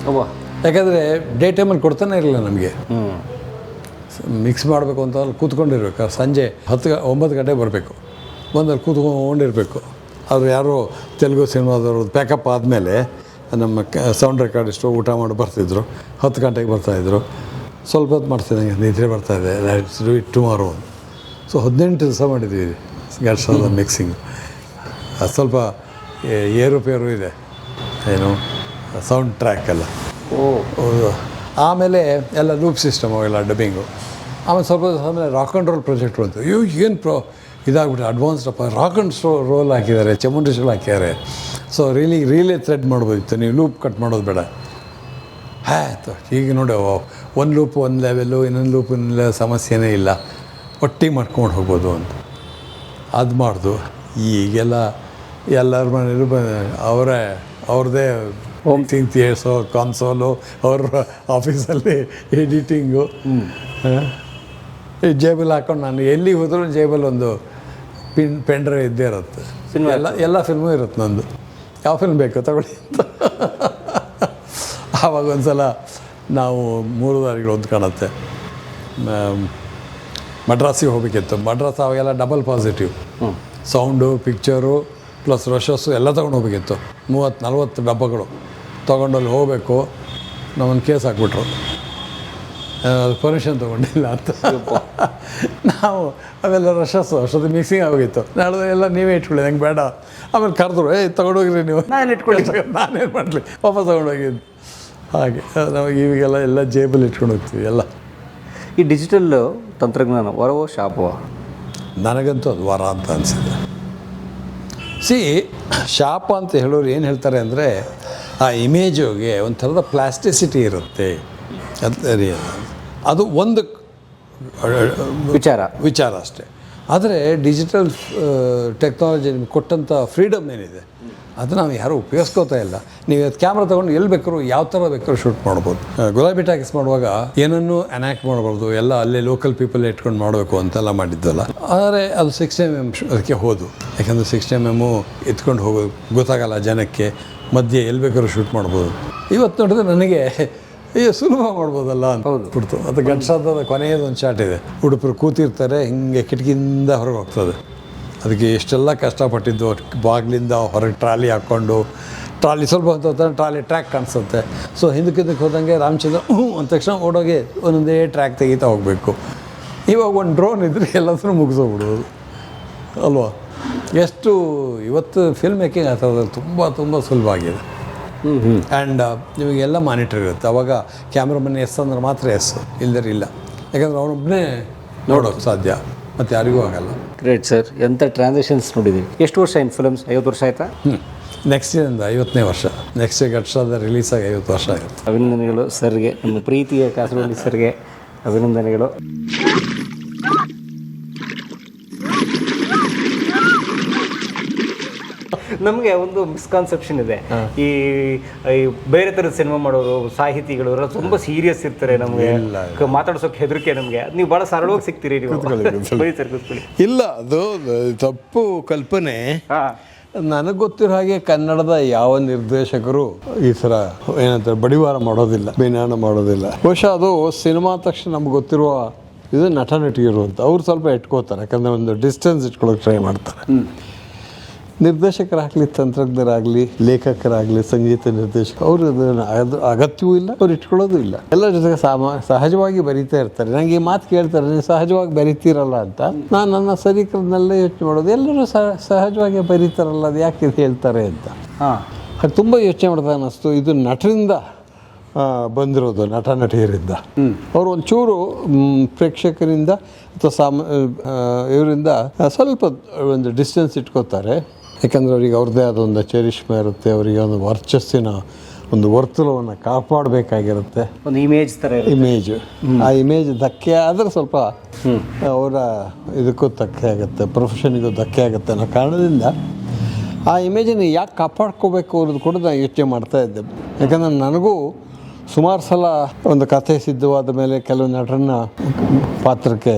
S4: ಯಾಕಂದರೆ ಡೇ ಟೈಮಲ್ಲಿ ಕೊಡ್ತಾನೆ ಇರಲಿಲ್ಲ ನಮಗೆ. ಮಿಕ್ಸ್ ಮಾಡಬೇಕು ಅಂತ ಅಲ್ಲಿ ಕೂತ್ಕೊಂಡಿರ್ಬೇಕು. ಸಂಜೆ ಹತ್ತು ಒಂಬತ್ತು ಗಂಟೆಗೆ ಬರಬೇಕು. ಬಂದಲ್ಲಿ ಕೂತ್ಕೊಂಡಿರಬೇಕು. ಆದರೆ ಯಾರೋ ತೆಲುಗು ಸಿನಿಮಾದವ್ರದ್ದು ಪ್ಯಾಕಪ್ ಆದಮೇಲೆ ನಮ್ಮ ಸೌಂಡ್ ರೆಕಾರ್ಡಿಸ್ಟು ಊಟ ಮಾಡಿ ಬರ್ತಿದ್ರು. ಹತ್ತು ಗಂಟೆಗೆ ಬರ್ತಾಯಿದ್ರು ಸ್ವಲ್ಪ ಹೊತ್ತು ಮಾಡ್ತಿದ್ದಂಗೆ ನಿದ್ರೆ ಬರ್ತಾಯಿದೆ lights do it tomorrow so ಹದಿನೆಂಟು ದಿವಸ ಮಾಡಿದ್ವಿ ಗೆಲ್ಸೋದ ಮಿಕ್ಸಿಂಗ್ ಸ್ವಲ್ಪ ಏರುಪೇರು ಇದೆ. ಏನು? ಸೌಂಡ್ ಟ್ರ್ಯಾಕ್ ಎಲ್ಲ. ಆಮೇಲೆ ಎಲ್ಲ ಲೂಪ್ ಸಿಸ್ಟಮು, ಎಲ್ಲ ಡಬ್ಬಿಂಗು. ಆಮೇಲೆ ಸ್ವಲ್ಪ ಆಮೇಲೆ ರಾಕ್ ಆ್ಯಂಡ್ ರೋಲ್ ಪ್ರಾಜೆಕ್ಟ್ ಬಂತು. ಇವು ಏನು ಪ್ರೊ ಇದಾಗ್ಬಿಟ್ಟು ಅಡ್ವಾನ್ಸ್ಡ್ ಅಪ್ಪ. ರಾಕ್ ಆ್ಯಂಡ್ ಸ್ಟೋ ರೋಲ್ ಹಾಕಿದ್ದಾರೆ ಚಾಮುಂಡೇಶ್ವರಿ ಹಾಕಿದ್ದಾರೆ. ಸೊ ರೀಲಿ ರೀಲೇ ಥ್ರೆಡ್ ಮಾಡ್ಬೋದಿತ್ತು. ನೀವು ಲೂಪ್ ಕಟ್ ಮಾಡೋದು ಬೇಡ. ಆಯಿತು. ಈಗ ನೋಡಿ ಒಂದು ಲೂಪ್ ಒಂದು ಲೆವೆಲ್ಲು ಇನ್ನೊಂದು ಲೂಪ್ ಇನ್ನೊಂದು ಸಮಸ್ಯೆನೇ ಇಲ್ಲ. ಒಟ್ಟಿಗೆ ಮಾಡ್ಕೊಂಡು ಹೋಗ್ಬೋದು ಅಂತ. ಅದು ಮಾಡ್ದು. ಈಗೆಲ್ಲ ಎಲ್ಲರ ಮನೇಲೂ ಅವರೇ, ಅವ್ರದ್ದೇ ಹೋಮ್ ಥಿಂಗ್ ಥಿಯೇಟ್ಸು ಕಾನ್ಸೋಲು ಅವ್ರ ಆಫೀಸಲ್ಲಿ ಎಡಿಟಿಂಗು ಜೇಬಲ್ ಹಾಕೊಂಡು ನಾನು ಎಲ್ಲಿ ಹೋದರೂ ಜೇಬಲ್ ಒಂದು ಪಿನ್ ಪೆಂಡ್ರ ಇದ್ದೇ ಇರುತ್ತೆ.
S3: ಸಿನಿಮಾ
S4: ಎಲ್ಲ ಎಲ್ಲ ಫಿಲ್ಮು ಇರುತ್ತೆ ನಂದು. ಯಾವ ಫಿಲ್ಮ್ ಬೇಕು ತಗೊಳ್ಳಿ ಅಂತ. ಆವಾಗ ಒಂದು ಸಲ ನಾವು ಮೂರು ದಾರಿಗಳು ಒಂದು ಕಾಣುತ್ತೆ. ಮಡ್ರಾಸಿಗೆ ಹೋಗಬೇಕಿತ್ತು. ಮಡ್ರಾಸ್ ಅವಾಗೆಲ್ಲ double positive sound picture plus rushes ಎಲ್ಲ ತೊಗೊಂಡು ಹೋಗಬೇಕಿತ್ತು. ಮೂವತ್ತು ನಲ್ವತ್ತು ಡಬ್ಬಗಳು. ತೊಗೊಂಡು ಅಲ್ಲಿ ಹೋಗಬೇಕು ನಮ್ಮನ್ನು ಕೇಸ್ ಹಾಕ್ಬಿಟ್ರು. ಪರ್ಮಿಷನ್ ತೊಗೊಂಡಿಲ್ಲ ಅಂತ. ನಾವು ಅವೆಲ್ಲ ರಶಸ್ಸು ಅಷ್ಟೊತ್ತು ಮಿಕ್ಸಿಂಗ್ ಆಗೋಗಿತ್ತು. ನಾಳೆ ಎಲ್ಲ ನೀವೇ ಇಟ್ಕೊಳ್ಳಿ ನಂಗೆ ಬೇಡ. ಆಮೇಲೆ ಕರೆದ್ರು ಏಯ್ ತೊಗೊಂಡೋಗ್ರಿ ನೀವು.
S3: ನಾನು ಇಟ್ಕೊಳ್ಳಿ.
S4: ನಾನೇನು ಮಾಡಲಿ ವಾಪಸ್ ತೊಗೊಂಡೋಗಿದ್ದು ಹಾಗೆ ನಾವು ಈಗೆಲ್ಲ ಎಲ್ಲ ಜೇಬಲ್ಲಿ ಇಟ್ಕೊಂಡು ಹೋಗ್ತೀವಿ ಎಲ್ಲ.
S3: ಈ ಡಿಜಿಟಲ್ ತಂತ್ರಜ್ಞಾನ ವರವೋ ಶಾಪವ
S4: ನನಗಂತೂ ಅದು ವರ ಅಂತ ಅನಿಸಿದೆ ಸಿ ಶಾಪ ಅಂತ ಹೇಳೋರು ಏನು ಹೇಳ್ತಾರೆ ಅಂದರೆ ಆ ಇಮೇಜಿಗೆ ಒಂಥರದ ಥರದ ಪ್ಲಾಸ್ಟಿಸಿಟಿ ಇರುತ್ತೆ. ಅದು ಅದು ಒಂದು
S3: ವಿಚಾರ.
S4: ವಿಚಾರ ಅಷ್ಟೇ. ಆದರೆ ಡಿಜಿಟಲ್ ಟೆಕ್ನಾಲಜಿ ನಿಮ್ಗೆ ಕೊಟ್ಟಂಥ ಫ್ರೀಡಮ್ ಏನಿದೆ? ಅದು ನಾವು ಯಾರೂ ಉಪಯೋಗಿಸ್ಕೋತಾ ಇಲ್ಲ. ನೀವು ಅದು ಕ್ಯಾಮ್ರಾ ತೊಗೊಂಡು ಎಲ್ಲಿ ಬೇಕಾದ್ರೂ ಯಾವ ಥರ ಬೇಕಾದ್ರೂ ಶೂಟ್ ಮಾಡ್ಬೋದು. ಗುಲಾಬಿ ಟ್ಯಾಕ್ಸ್ ಮಾಡುವಾಗ ಏನನ್ನೂ ಅನ್ಯಾಕ್ಟ್ ಮಾಡಬಾರ್ದು ಎಲ್ಲ ಅಲ್ಲೇ ಲೋಕಲ್ ಪೀಪಲ್ ಇಟ್ಕೊಂಡು ಮಾಡಬೇಕು ಅಂತೆಲ್ಲ ಮಾಡಿದ್ದಲ್ಲ. ಆದರೆ ಅದು ಸಿಕ್ಸ್ ಎಂ ಎಂ ಅದಕ್ಕೆ ಹೋದು. ಯಾಕಂದರೆ ಸಿಕ್ಸ್ ಎಂ ಎಮ್ಮು ಎತ್ಕೊಂಡು ಹೋಗೋದು ಗೊತ್ತಾಗಲ್ಲ ಜನಕ್ಕೆ. ಮಧ್ಯೆ ಎಲ್ಲಿ ಬೇಕಾದ್ರೂ ಶೂಟ್ ಮಾಡ್ಬೋದು. ಇವತ್ತು ನೋಡಿದ್ರೆ ನನಗೆ ಅಯ್ಯೋ ಸುಲಭ ಮಾಡ್ಬೋದಲ್ಲ ಅಂತ ಬಿಡ್ತು. ಅದು ಗಂಟಸಾದ ಕೊನೆಯದು ಒಂದು ಶಾಟ್ ಇದೆ. ಉಡುಪರು ಕೂತಿರ್ತಾರೆ ಹಿಂಗೆ ಕಿಟಕಿಯಿಂದ ಹೊರಗೆ ಹೋಗ್ತದೆ. ಅದಕ್ಕೆ ಎಷ್ಟೆಲ್ಲ ಕಷ್ಟಪಟ್ಟಿದ್ದು ಬಾಗಿಲಿಂದ ಹೊರಗೆ ಟ್ರಾಲಿ ಹಾಕ್ಕೊಂಡು ಟ್ರಾಲಿ ಸ್ವಲ್ಪ ಹೊತ್ತು ಹೋಗ್ತಾರೆ ಟ್ರಾಲಿ ಟ್ರ್ಯಾಕ್ ಕಾಣಿಸುತ್ತೆ. ಸೊ ಹಿಂದಕ್ಕೆ ಹಿಂದಕ್ಕೆ ಹೋದಂಗೆ ರಾಮಚಂದ್ರ ಹ್ಞೂ ಅಂದ ತಕ್ಷಣ ಓಡೋಗಿ ಒಂದೊಂದೇ ಟ್ರ್ಯಾಕ್ ತೆಗೀತಾ ಹೋಗಬೇಕು. ಇವಾಗ ಒಂದು ಡ್ರೋನ್ ಇದ್ದರೆ ಎಲ್ಲದನ್ನೂ ಮುಗಿಸೋಗ್ಬಿಡೋದು ಅಲ್ವಾ? ಎಷ್ಟು ಇವತ್ತು ಫಿಲ್ಮ್ ಮೇಕಿಂಗ್ ಆ ಥರದಲ್ಲಿ ತುಂಬ ತುಂಬ ಸುಲಭ ಆಗಿದೆ. ಆ್ಯಂಡ್ ನಿಮಗೆಲ್ಲ ಮಾನಿಟರ್ ಇರುತ್ತೆ. ಅವಾಗ ಕ್ಯಾಮ್ರಾಮನ್ ಎಸ್ ಅಂದ್ರೆ ಮಾತ್ರ ಎಸ್ ಇಲ್ಲದ್ರೆ ಇಲ್ಲ. ಯಾಕಂದ್ರೆ ಅವನೊಬ್ಬನೇ ನೋಡೋದು ಸಾಧ್ಯ. ಮತ್ತು ಯಾರಿಗೂ ಆಗಲ್ಲ.
S3: ಗ್ರೇಟ್ ಸರ್ ಎಂಥ ಟ್ರಾನ್ಸಾಕ್ಷನ್ಸ್ ನೋಡಿದ್ದೀವಿ ಎಷ್ಟು ವರ್ಷ ಇನ್ ಫಿಲಮ್ಸ್ ಐವತ್ತು ವರ್ಷ ಆಯ್ತಾ?
S4: ಹ್ಞೂ ನೆಕ್ಸ್ಟ್ ಇಂದ ಐವತ್ತನೇ ವರ್ಷ. ನೆಕ್ಸ್ಟ್ ಗಟ್ಸಾದ ರಿಲೀಸ್ ಆಗಿ ಐವತ್ತು ವರ್ಷ ಆಗುತ್ತೆ.
S3: ಅಭಿನಂದನೆಗಳು ಸರ್ಗೆ ನಮ್ಮ ಪ್ರೀತಿಯ ಕಾಸರವಳ್ಳಿ ಸರ್ಗೆ. ಅಭಿನಂದನೆಗಳು. ನಮಗೆ ಒಂದು ಮಿಸ್ಕಾನ್ಸೆಪ್ಷನ್ ಇದೆ. ಈ ಬೇರೆ ಥರದ ಸಿನಿಮಾ ಮಾಡೋರು ಸಾಹಿತಿಗಳು ಎಲ್ಲ ತುಂಬ ಸೀರಿಯಸ್ ಇರ್ತಾರೆ ನಮಗೆ. ಮಾತಾಡ್ಸೋಕೆ ಹೆದರಿಕೆ ನಮಗೆ. ನೀವು ಭಾಳ ಸರಳವಾಗಿ ಸಿಗ್ತೀರಿ ನೀವು.
S4: ಇಲ್ಲ ಅದು ತಪ್ಪು ಕಲ್ಪನೆ. ನನಗೆ ಗೊತ್ತಿರೋ ಹಾಗೆ ಕನ್ನಡದ ಯಾವ ನಿರ್ದೇಶಕರು ಈ ಥರ ಏನಂತಾರೆ ಬಡಿವಾರ ಮಾಡೋದಿಲ್ಲ ಬೇನಾಣ ಮಾಡೋದಿಲ್ಲ. ಬಹುಶಃ ಅದು ಸಿನಿಮಾ ತಕ್ಷಣ ನಮ್ಗೆ ಗೊತ್ತಿರುವ ಇದು ನಟ ಅಂತ. ಅವ್ರು ಸ್ವಲ್ಪ ಇಟ್ಕೋತಾರೆ ಯಾಕಂದರೆ ಒಂದು ಡಿಸ್ಟೆನ್ಸ್ ಇಟ್ಕೊಳ್ಳೋಕೆ ಟ್ರೈ ಮಾಡ್ತಾರೆ. ನಿರ್ದೇಶಕರಾಗಲಿ ತಂತ್ರಜ್ಞರಾಗಲಿ ಲೇಖಕರಾಗಲಿ ಸಂಗೀತ ನಿರ್ದೇಶಕ ಅವರು ಅದನ್ನು ಅದು ಅಗತ್ಯವೂ ಇಲ್ಲ ಅವ್ರು ಇಟ್ಕೊಳ್ಳೋದು ಇಲ್ಲ. ಎಲ್ಲ ಜೊತೆಗೆ ಸಾಮ ಸಹಜವಾಗಿ ಬರೀತಾ ಇರ್ತಾರೆ. ನನಗೆ ಈ ಮಾತು ಕೇಳ್ತಾರೆ ನೀವು ಸಹಜವಾಗಿ ಬರೀತೀರಲ್ಲ ಅಂತ. ನಾನು ನನ್ನ ಸರೀಕರನ್ನೆಲ್ಲ ಯೋಚನೆ ಮಾಡೋದು. ಎಲ್ಲರೂ ಸಹ ಸಹಜವಾಗಿ ಬರೀತಾರಲ್ಲ ಅದು ಯಾಕೆ ಇದು ಹೇಳ್ತಾರೆ ಅಂತ.
S3: ಹಾಂ.
S4: ಅದು ತುಂಬ ಯೋಚನೆ ಮಾಡ್ತಾ ಅನ್ನಿಸ್ತು ಇದು ನಟರಿಂದ ಬಂದಿರೋದು ನಟ ನಟಿಯರಿಂದ. ಅವರು ಒಂಚೂರು ಪ್ರೇಕ್ಷಕರಿಂದ ಅಥವಾ ಸಾಮ ಇವರಿಂದ ಸ್ವಲ್ಪ ಒಂದು ಡಿಸ್ಟೆನ್ಸ್ ಇಟ್ಕೋತಾರೆ. ಯಾಕಂದರೆ ಅವರಿಗೆ ಅವ್ರದ್ದೇ ಆದ ಒಂದು ಚರಿಷ್ಮೆ ಇರುತ್ತೆ ಅವರಿಗೆ ಒಂದು ವರ್ಚಸ್ಸಿನ ಒಂದು ವರ್ತುಲವನ್ನು ಕಾಪಾಡಬೇಕಾಗಿರುತ್ತೆ.
S3: ಒಂದು ಇಮೇಜ್ ಥರ.
S4: ಇಮೇಜ್ ಆ ಇಮೇಜ್ ಧಕ್ಕೆ ಆದರೆ ಸ್ವಲ್ಪ ಅವರ ಇದಕ್ಕೂ ಧಕ್ಕೆ ಆಗುತ್ತೆ ಪ್ರೊಫೆಷನಿಗೂ ಧಕ್ಕೆ ಆಗುತ್ತೆ ಅನ್ನೋ ಕಾರಣದಿಂದ ಆ ಇಮೇಜನ್ನು ಯಾಕೆ ಕಾಪಾಡ್ಕೋಬೇಕು ಅನ್ನೋದು ಕೂಡ ನಾನು ಯೋಚನೆ ಮಾಡ್ತಾ ಇದ್ದೆ. ಯಾಕಂದರೆ ನನಗೂ ಸುಮಾರು ಸಲ ಒಂದು ಕಥೆ ಸಿದ್ಧವಾದ ಮೇಲೆ ಕೆಲವು ನಟರನ್ನ ಪಾತ್ರಕ್ಕೆ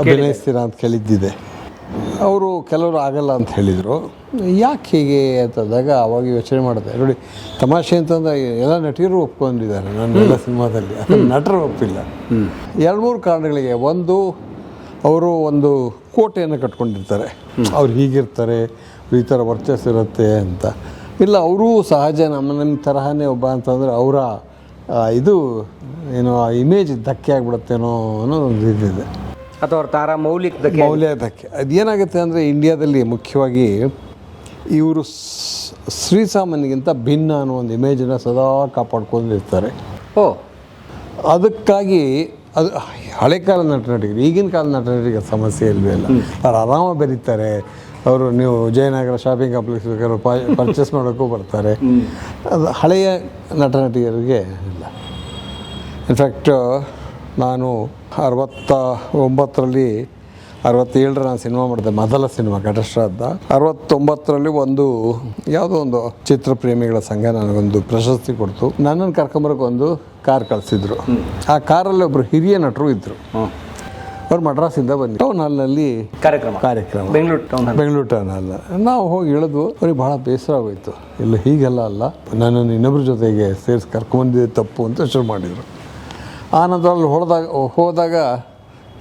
S4: ಅಭಿನಯಿಸ್ತೀರಾ ಅಂತ ಕೇಳಿದ್ದಿದೆ. ಅವರು ಕೆಲವರು ಆಗಲ್ಲ ಅಂತ ಹೇಳಿದರು. ಯಾಕೆ ಹೀಗೆ ಅಂತಂದಾಗ ಅವಾಗ ಯೋಚನೆ ಮಾಡಿದೆ. ನೋಡಿ ತಮಾಷೆ ಅಂತಂದ್ರೆ ಎಲ್ಲ ನಟಿಯರು ಒಪ್ಕೊಂಡಿದ್ದಾರೆ ನನ್ನ ಎಲ್ಲ ಸಿನಿಮಾದಲ್ಲಿ. ನಟರು ಒಪ್ಪಿಲ್ಲ. ಎರಡು ಮೂರು ಕಾರಣಗಳಿಗೆ ಒಂದು ಅವರು ಒಂದು ಕೋಟೆಯನ್ನು ಕಟ್ಕೊಂಡಿರ್ತಾರೆ. ಅವ್ರು ಹೀಗಿರ್ತಾರೆ ಈ ಥರ ವರ್ಚಸ್ಸಿರುತ್ತೆ ಅಂತ. ಇಲ್ಲ ಅವರೂ ಸಹಜ ನಮ್ಮ ನಿಮ್ಮ ತರಹನೇ ಒಬ್ಬ ಅಂತಂದರೆ ಅವರ ಇದು ಏನೋ ಆ ಇಮೇಜ್ ಧಕ್ಕೆ ಆಗಿಬಿಡುತ್ತೇನೋ ಅನ್ನೋ ಒಂದು ಇದಿದೆ.
S3: ಅಥವಾ ಅವ್ರ ತಾರಾ ಮೌಲ್ಯಕ್ಕೆ?
S4: ಮೌಲ್ಯ ಧಕ್ಕೆ ಅದೇನಾಗುತ್ತೆ ಅಂದರೆ ಇಂಡಿಯಾದಲ್ಲಿ ಮುಖ್ಯವಾಗಿ ಇವರು ಶ್ರೀಸಾಮಾನ್ಯಗಿಂತ ಭಿನ್ನ ಅನ್ನೋ ಒಂದು ಇಮೇಜನ್ನು ಸದಾ ಕಾಪಾಡ್ಕೊಂಡಿರ್ತಾರೆ.
S3: ಓ.
S4: ಅದಕ್ಕಾಗಿ ಅದು ಹಳೆ ಕಾಲ ನಟ ನಟಿಗರು ಈಗಿನ ಕಾಲ ನಟ ನಟಿಗೆ ಸಮಸ್ಯೆ ಇಲ್ವೇ ಇಲ್ಲ. ಅವ್ರು ಆರಾಮ ಬೆರೀತಾರೆ. ಅವರು ನೀವು ಜಯನಗರ ಶಾಪಿಂಗ್ ಕಾಂಪ್ಲೆಕ್ಸ್ ಬೇಕಾದ್ರೆ ಪರ್ಚೇಸ್ ಮಾಡೋಕ್ಕೂ ಬರ್ತಾರೆ. ಅದು ಹಳೆಯ ನಟ ನಟಿಗರಿಗೆ ಇಲ್ಲ ಇನ್ಫ್ಯಾಕ್ಟ್ ನಾನು ಅರವತ್ತ ಒಂಬತ್ತರಲ್ಲಿ ಅರವತ್ತೇಳರ ನಾನು ಸಿನಿಮಾ ಮಾಡಿದೆ ಮೊದಲ ಸಿನಿಮಾ ಘಟಶ್ರಾದ್ದ. ಅರವತ್ತೊಂಬತ್ತರಲ್ಲಿ ಒಂದು ಯಾವುದೋ ಒಂದು ಚಿತ್ರ ಪ್ರೇಮಿಗಳ ಸಂಘ ನನಗೊಂದು ಪ್ರಶಸ್ತಿ ಕೊಡ್ತು. ನನ್ನನ್ನು ಕರ್ಕೊಂಬರಕ್ಕೆ ಒಂದು ಕಾರ್ ಕಳಿಸಿದ್ರು. ಆ ಕಾರಲ್ಲಿ ಒಬ್ಬರು ಹಿರಿಯ ನಟರು ಇದ್ದರು ಅವ್ರು ಮಡ್ರಾಸಿಂದ ಬಂದು ಟೌನ್ ಹಾಲ್ನಲ್ಲಿ
S3: ಕಾರ್ಯಕ್ರಮ.
S4: ಕಾರ್ಯಕ್ರಮ.
S3: Bengaluru town
S4: Bengaluru town hall ನಾವು ಹೋಗಿ ಇಳಿದು ಅವ್ರಿಗೆ ಭಾಳ ಬೇಸರ ಆಗೋಯ್ತು. ಇಲ್ಲ ಹೀಗೆಲ್ಲ ಅಲ್ಲ. ನನ್ನನ್ನು ಇನ್ನೊಬ್ಬರ ಜೊತೆಗೆ ಸೇರಿಸಿ ಕರ್ಕೊಂಬಂದಿದ್ದೆ ತಪ್ಪು ಅಂತ ಶುರು ಮಾಡಿದರು. ಆನಂತರ ಅಲ್ಲಿ ಹೊಡೆದಾಗ ಹೋದಾಗ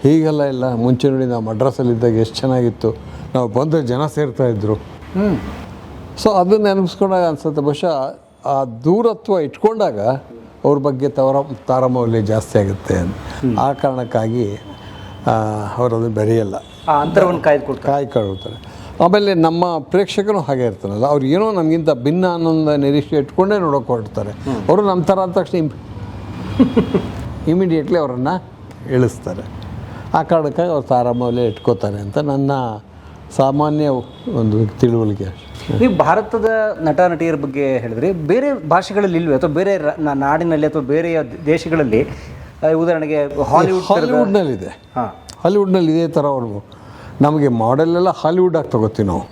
S4: ಹೀಗೆಲ್ಲ ಇಲ್ಲ. ಮುಂಚೆ ನೋಡಿ ನಾವು ಮಡ್ರಾಸಲ್ಲಿದ್ದಾಗ ಎಷ್ಟು ಚೆನ್ನಾಗಿತ್ತು. ನಾವು ಬಂದು ಜನ ಸೇರ್ತಾ ಇದ್ರು. ಸೊ ಅದನ್ನು ನೆನಪಿಸ್ಕೊಂಡಾಗ ಅನ್ಸುತ್ತೆ. ಬಹುಶಃ ಆ ದೂರತ್ವ ಇಟ್ಕೊಂಡಾಗ ಅವ್ರ ಬಗ್ಗೆ ತವರ ತಾರಮೌಲ್ಯ ಜಾಸ್ತಿ ಆಗುತ್ತೆ ಅಂತ. ಆ ಕಾರಣಕ್ಕಾಗಿ ಅವರು ಅದನ್ನು ಬೆರೆಯಲ್ಲ.
S3: ಆ ಅಂತರವನ್ನು ಕಾಯ್ದುಕೊಡ್ತಾರೆ
S4: ಕಾಯ್ಕೊಳ್ತಾರೆ ಆಮೇಲೆ ನಮ್ಮ ಪ್ರೇಕ್ಷಕರು ಹಾಗೆ ಇರ್ತಾರಲ್ಲ ಅವ್ರು ಏನೋ ನಮಗಿಂತ ಭಿನ್ನ ಅನ್ನೊಂದು ನಿರೀಕ್ಷೆ ಇಟ್ಕೊಂಡೇ ನೋಡೋಕೆ ಹೊರಡ್ತಾರೆ. ಅವರು ನಮ್ಮ ಥರ ಅಂದ ತಕ್ಷಣ ಇಮಿಡಿಯೇಟ್ಲಿ ಅವರನ್ನು ಇಳಿಸ್ತಾರೆ. ಆ ಕಾರಣಕ್ಕಾಗಿ ಅವ್ರು ತಾರಮೌಲ್ಯ ಇಟ್ಕೋತಾರೆ ಅಂತ ನನ್ನ ಸಾಮಾನ್ಯ ಒಂದು ತಿಳುವಳಿಕೆ.
S3: ನೀವು ಭಾರತದ ನಟ ನಟಿಯರ ಬಗ್ಗೆ ಹೇಳಿದ್ರಿ. ಬೇರೆ ಭಾಷೆಗಳಲ್ಲಿ ಇಲ್ವೇ? ಅಥವಾ ಬೇರೆ ನಾಡಿನಲ್ಲಿ ಅಥವಾ ಬೇರೆ ದೇಶಗಳಲ್ಲಿ ಉದಾಹರಣೆಗೆ ಹಾಲಿವುಡ್
S4: ಹಾಲಿವುಡ್ನಲ್ಲಿದೆ
S3: ಹಾಂ.
S4: ಹಾಲಿವುಡ್ನಲ್ಲಿ ಇದೇ ಥರ ಅವರು ನಮಗೆ ಮಾಡೆಲ್ ಎಲ್ಲ ಹಾಲಿವುಡಾಗಿ ತಗೋತೀವಿ ನಾವು.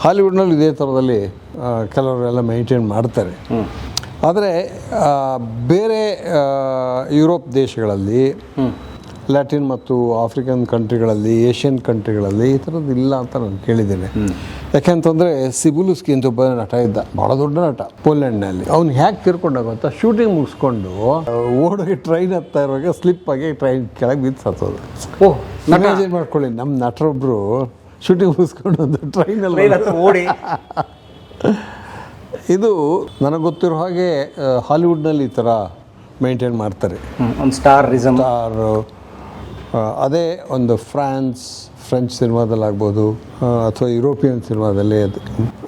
S4: ಹಾಲಿವುಡ್ನಲ್ಲಿ ಇದೇ ಥರದಲ್ಲಿ ಕೆಲವರೆಲ್ಲ ಮೇಂಟೈನ್ ಮಾಡ್ತಾರೆ. ಆದರೆ ಬೇರೆ ಯುರೋಪ್ ದೇಶಗಳಲ್ಲಿ ಲ್ಯಾಟಿನ್ ಮತ್ತು ಆಫ್ರಿಕನ್ ಕಂಟ್ರಿಗಳಲ್ಲಿ ಏಷ್ಯನ್ ಕಂಟ್ರಿಗಳಲ್ಲಿ ಈ ಥರದ್ದು ಇಲ್ಲ ಅಂತ ನಾನು ಕೇಳಿದ್ದೇನೆ. ಯಾಕೆಂತಂದರೆ ಸಿಬುಲುಸ್ಕಿ ಅಂತ ಒಬ್ಬ ನಟ ಇದ್ದ ಭಾಳ ದೊಡ್ಡ ನಟ ಪೋಲೆಂಡ್ನಲ್ಲಿ. ಅವ್ನು ಹ್ಯಾಕ್ ತಿರ್ಕೊಂಡಾಗ ಅಂತ ಶೂಟಿಂಗ್ ಮುಗಿಸ್ಕೊಂಡು ಓಡೋಗಿ ಟ್ರೈನ್ ಹತ್ತಾ ಇರುವಾಗ ಸ್ಲಿಪ್ ಆಗಿ ಟ್ರೈನ್ ಕೆಳಗೆ ಬಿದ್ದು ಸತ್ತೋದು.
S3: ಓಹ್
S4: ಇಮ್ಯಾಜಿನ್ ಮಾಡ್ಕೊಳ್ಳಿ ನಮ್ಮ ನಟರೊಬ್ಬರು ಶೂಟಿಂಗ್ ಮುಗಿಸ್ಕೊಂಡು ಒಂದು ಟ್ರೈನಲ್ಲಿ
S3: ಓಡಿ.
S4: ಇದು ನನಗೆ ಗೊತ್ತಿರೋ ಹಾಗೆ ಹಾಲಿವುಡ್ನಲ್ಲಿ ಈ ಥರ ಮೇಂಟೈನ್ ಮಾಡ್ತಾರೆ.
S3: ಒಂದು ಸ್ಟಾರ್ ರಿಸಮ್.
S4: ಸ್ಟಾರ್ ಅದೇ ಒಂದು ಫ್ರಾನ್ಸ್ ಫ್ರೆಂಚ್ ಸಿನಿಮಾದಲ್ಲಾಗ್ಬೋದು ಆಗ್ಬೋದು ಅಥವಾ ಯುರೋಪಿಯನ್ ಸಿನಿಮಾದಲ್ಲಿ ಅದು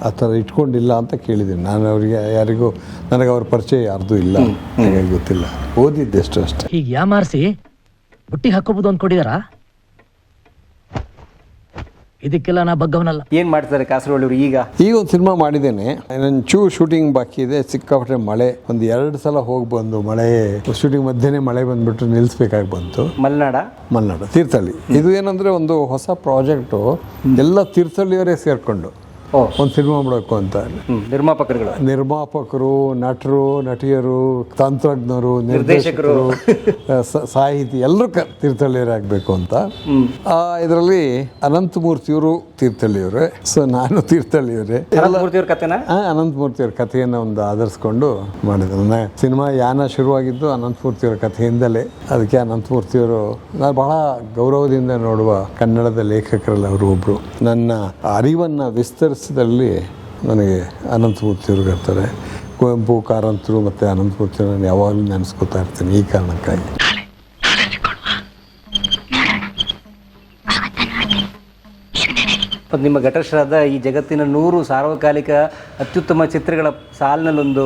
S4: ಆ ಥರ ಇಟ್ಕೊಂಡಿಲ್ಲ ಅಂತ ಕೇಳಿದ್ದೀನಿ. ನಾನು ಅವರಿಗೆ ಯಾರಿಗೂ ನನಗೆ ಅವ್ರ ಪರಿಚಯ ಯಾರ್ದು ಇಲ್ಲ. ನನಗೆ ಗೊತ್ತಿಲ್ಲ. ಓದಿದ್ದೆಷ್ಟು ಅಷ್ಟೇ
S6: ಹೀಗೆ ಯಾಮಾರಿಸಿ ಬುಟ್ಟಿ ಹಾಕೋಬೋದು ಅಂದ್ಕೊಂಡಿದಾರಾ ಇದಕ್ಕೆಲ್ಲ ನಾ ಬಗ್ಗವನಲ್ಲ.
S3: ಏನು ಮಾಡ್ತಾರೆ ಕಾಸರಗೋಳಿಯವರು ಈಗ?
S4: ಈಗ ಒಂದು ಸಿನಿಮಾ ಮಾಡಿದ್ದೇನೆ. ನನ್ನ ಚೂ ಶೂಟಿಂಗ್ ಬಾಕಿ ಇದೆ ಸಿಕ್ಕಾಪಟ್ಟೆ ಮಳೆ. ಒಂದು ಎರಡು ಸಲ ಹೋಗಿ ಬಂದು ಮಳೆ ಶೂಟಿಂಗ್ ಮಧ್ಯನೇ ಮಳೆ ಬಂದ್ಬಿಟ್ಟು ನಿಲ್ಲಿಸ್ಬೇಕಾಗಿ ಬಂತು.
S3: ಮಲ್ನಾಡ?
S4: ಮಲ್ನಾಡ ತೀರ್ಥಹಳ್ಳಿ. ಇದು ಏನಂದ್ರೆ ಒಂದು ಹೊಸ ಪ್ರಾಜೆಕ್ಟು ಎಲ್ಲ ತೀರ್ಥಹಳ್ಳಿಯವರೇ ಸೇರ್ಕೊಂಡು. ಒಂದು ಸಿನಿಮಾ ಮಾಡಬೇಕು ಅಂತ.
S3: ನಿರ್ಮಾಪಕರುಗಳು.
S4: ನಿರ್ಮಾಪಕರು ನಟರು ನಟಿಯರು ತಂತ್ರಜ್ಞರು
S3: ನಿರ್ದೇಶಕರು.
S4: ಸಾಹಿತಿ ಎಲ್ಲರೂ ತೀರ್ಥಳ್ಳಿಯರಾಗಬೇಕು ಅಂತ. ಇದರಲ್ಲಿ ಅನಂತಮೂರ್ತಿಯವರು ತೀರ್ಥಹಳ್ಳಿಯವರೇ. ಸೊ ನಾನು ತೀರ್ಥಳ್ಳಿಯವ್ರೆ
S3: ಮೂರ್ತಿಯವ್ರ ಕತೆನ
S4: ಆ, ಅನಂತಮೂರ್ತಿಯವ್ರ ಕಥೆಯನ್ನು ಒಂದು ಆಧರಿಸ್ಕೊಂಡು ಮಾಡಿದೆ ನನ್ನ ಸಿನಿಮಾ ಯಾನ ಶುರುವಾಗಿದ್ದು ಅನಂತಮೂರ್ತಿಯವರ ಕಥೆಯಿಂದಲೇ. ಅದಕ್ಕೆ ಅನಂತಮೂರ್ತಿಯವರು ನಾನು ಬಹಳ ಗೌರವದಿಂದ ನೋಡುವ ಕನ್ನಡದ ಲೇಖಕರಲ್ಲಿ ಅವರು ಒಬ್ಬರು ನನ್ನ ಅರಿವನ್ನು ವಿಸ್ತರಿಸಿದಲ್ಲಿ ನನಗೆ ಅನಂತಮೂರ್ತಿಯವರು ಇರ್ತಾರೆ. ಕುವೆಂಪು ಕಾರಂತರು ಮತ್ತು ಅನಂತಮೂರ್ತಿಯವರು ನಾನು ಯಾವಾಗಲೂ ನೆನೆಸ್ಕೊತಾ ಇರ್ತೀನಿ ಈ ಕಾರಣಕ್ಕಾಗಿ.
S3: ಮತ್ತು ನಿಮ್ಮ ಘಟಶ್ರಾದ ಈ ಜಗತ್ತಿನ ನೂರು ಸಾರ್ವಕಾಲಿಕ ಅತ್ಯುತ್ತಮ ಚಿತ್ರಗಳ ಸಾಲಿನಲ್ಲೊಂದು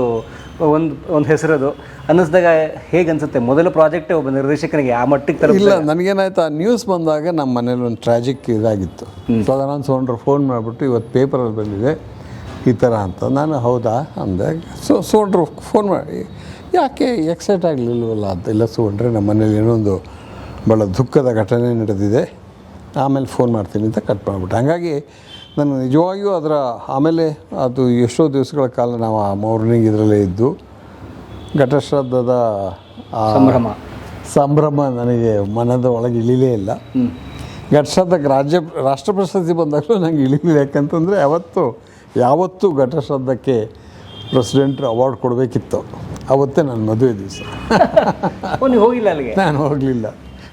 S3: ಒಂದು ಒಂದು ಹೆಸರದು. ಅನ್ನಿಸ್ದಾಗ ಹೇಗೆ ಅನಿಸುತ್ತೆ ಮೊದಲ ಪ್ರಾಜೆಕ್ಟೇ ಒಬ್ಬ ನಿರ್ದೇಶಕನಿಗೆ ಆ ಮಟ್ಟಿಗೆ ತಲುಪ
S4: ಇಲ್ಲ ನನಗೇನಾಯ್ತು ಆ ನ್ಯೂಸ್ ಬಂದಾಗ ನಮ್ಮ ಮನೇಲಿ ಒಂದು ಟ್ರಾಜಿಕ್ ಇದಾಗಿತ್ತು. ಸೊ ಅದನ್ನು ಸೋಂಡ್ರು ಫೋನ್ ಮಾಡಿಬಿಟ್ಟು ಇವತ್ತು ಪೇಪರಲ್ಲಿ ಬಂದಿದೆ ಈ ಥರ ಅಂತ. ನಾನು ಹೌದಾ? ಅಂದೆ ಸೊ ಸೋಂಡ್ರು ಫೋನ್ ಮಾಡಿ ಯಾಕೆ ಎಕ್ಸೈಟ್ ಆಗಲಿಲ್ವಲ್ಲ ಅಂತ. ಇಲ್ಲ ಸೋಂಡ್ರೆ ನಮ್ಮ ಮನೇಲಿ ಏನೋ ಒಂದು ಭಾಳ ದುಃಖದ ಘಟನೆ ನಡೆದಿದೆ. ಆಮೇಲೆ ಫೋನ್ ಮಾಡ್ತೀನಿ ಅಂತ ಕಟ್ ಮಾಡಿಬಿಟ್ಟೆ. ಹಾಗಾಗಿ ನಾನು ನಿಜವಾಗಿಯೂ ಅದರ ಆಮೇಲೆ ಅದು ಎಷ್ಟೋ ದಿವಸಗಳ ಕಾಲ ನಾವು ಆ ಮಾರ್ನಿಂಗ್ ಇದರಲ್ಲೇ ಇದ್ದು ಘಟಶ್ರದ್ಧದ ಆ
S3: ಸಂಭ್ರಮ.
S4: ಸಂಭ್ರಮ ನನಗೆ ಮನದ ಒಳಗೆ ಇಳಿಲೇ ಇಲ್ಲ. ಘಟಶ್ರದ್ಧಕ್ಕೆ ರಾಜ್ಯ ರಾಷ್ಟ್ರ ಪ್ರಶಸ್ತಿ ಬಂದಾಗಲೂ ನಂಗೆ ಇಳಿಲಿಲ್ಲ. ಯಾಕಂತಂದರೆ ಯಾವತ್ತು ಯಾವತ್ತೂ ಘಟಶ್ರದ್ಧಕ್ಕೆ ಪ್ರೆಸಿಡೆಂಟ್ ಅವಾರ್ಡ್ ಕೊಡಬೇಕಿತ್ತು. ಅವತ್ತೇ ನನ್ನ ಮದುವೆ ದಿವಸ.
S3: ಹೋಗಿಲ್ಲ ಅಲ್ಲಿಗೆ?
S4: ನಾನು ಹೋಗಲಿಲ್ಲ.